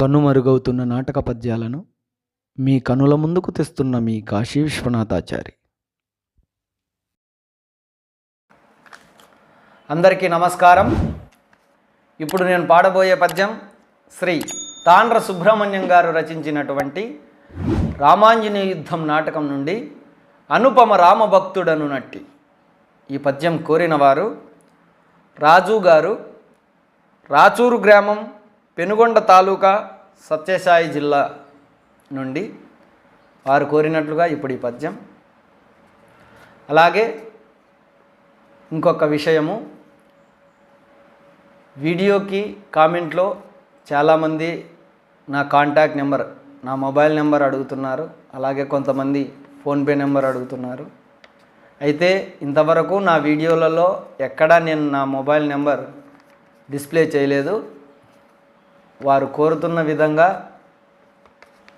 కనుమరుగవుతున్న నాటక పద్యాలను మీ కనుల ముందుకు తెస్తున్న మీ కాశీ విశ్వనాథాచారి. అందరికీ నమస్కారం. ఇప్పుడు నేను పాడబోయే పద్యం శ్రీ తాండ్ర సుబ్రహ్మణ్యం గారు రచించినటువంటి రామాంజనేయ యుద్ధం నాటకం నుండి అనుపమ రామభక్తుడను నట్టి ఈ పద్యం కోరినవారు రాజు గారు రాచూరు గ్రామం పెనుగొండ తాలూకా సత్యసాయి జిల్లా నుండి వారు కోరినట్లుగా ఇప్పుడు ఈ పద్యం. అలాగే ఇంకొక విషయము వీడియోకి కామెంట్లో చాలామంది నా కాంటాక్ట్ నెంబర్ నా మొబైల్ నెంబర్ అడుగుతున్నారు. అలాగే కొంతమంది ఫోన్పే నెంబర్ అడుగుతున్నారు. అయితే ఇంతవరకు నా వీడియోలలో ఎక్కడా నేను నా మొబైల్ నెంబర్ డిస్ప్లే చేయలేదు. వారు కోరుతున్న విధంగా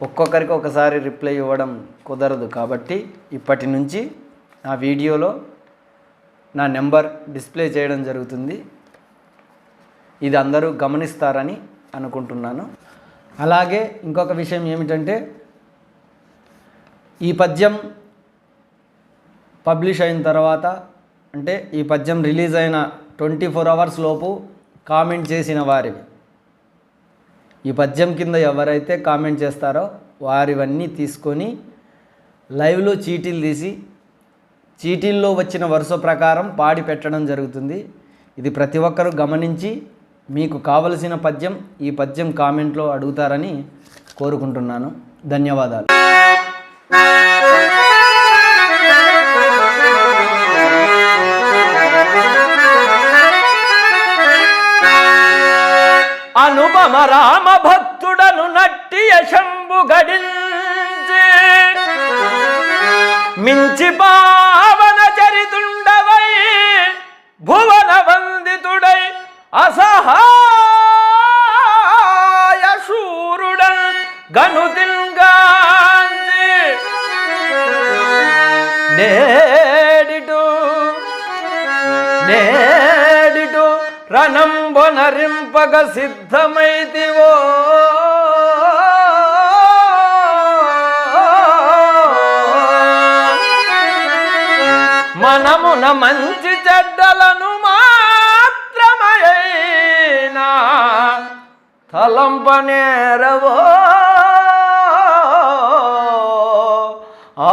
ఒక్కొక్కరికి ఒకసారి రిప్లై ఇవ్వడం కుదరదు కాబట్టి ఇప్పటి నుంచి నా వీడియోలో నా నెంబర్ డిస్ప్లే చేయడం జరుగుతుంది. ఇది అందరూ గమనిస్తారని అనుకుంటున్నాను. అలాగే ఇంకొక విషయం ఏమిటంటే ఈ పద్యం పబ్లిష్ అయిన తర్వాత అంటే ఈ పద్యం రిలీజ్ అయిన ట్వంటీ ఫోర్ అవర్స్ లోపు కామెంట్ చేసిన వారివి. ఈ పద్యం కింద ఎవరైతే కామెంట్ చేస్తారో వారివన్నీ తీసుకొని లైవ్లో చీటీలు తీసి చీటీల్లో వచ్చిన వరుస ప్రకారం పాడి పెట్టడం జరుగుతుంది. ఇది ప్రతి ఒక్కరూ గమనించి మీకు కావలసిన పద్యం ఈ పద్యం కామెంట్లో అడుగుతారని కోరుకుంటున్నాను. ధన్యవాదాలు. అనుపమ రామ భక్తుడను నట్టి యశంబు గడించి మించి పావన చరితుండవై భువన వందితుడై అసహాయ శూరుడన్ గనుతింగాంచి నేడిటు నే రణంబొనరింపగ సిద్ధమైతివో. మనమున మంచి చెడ్డలను మాత్రమయైనా తలంపనేరవో ఆ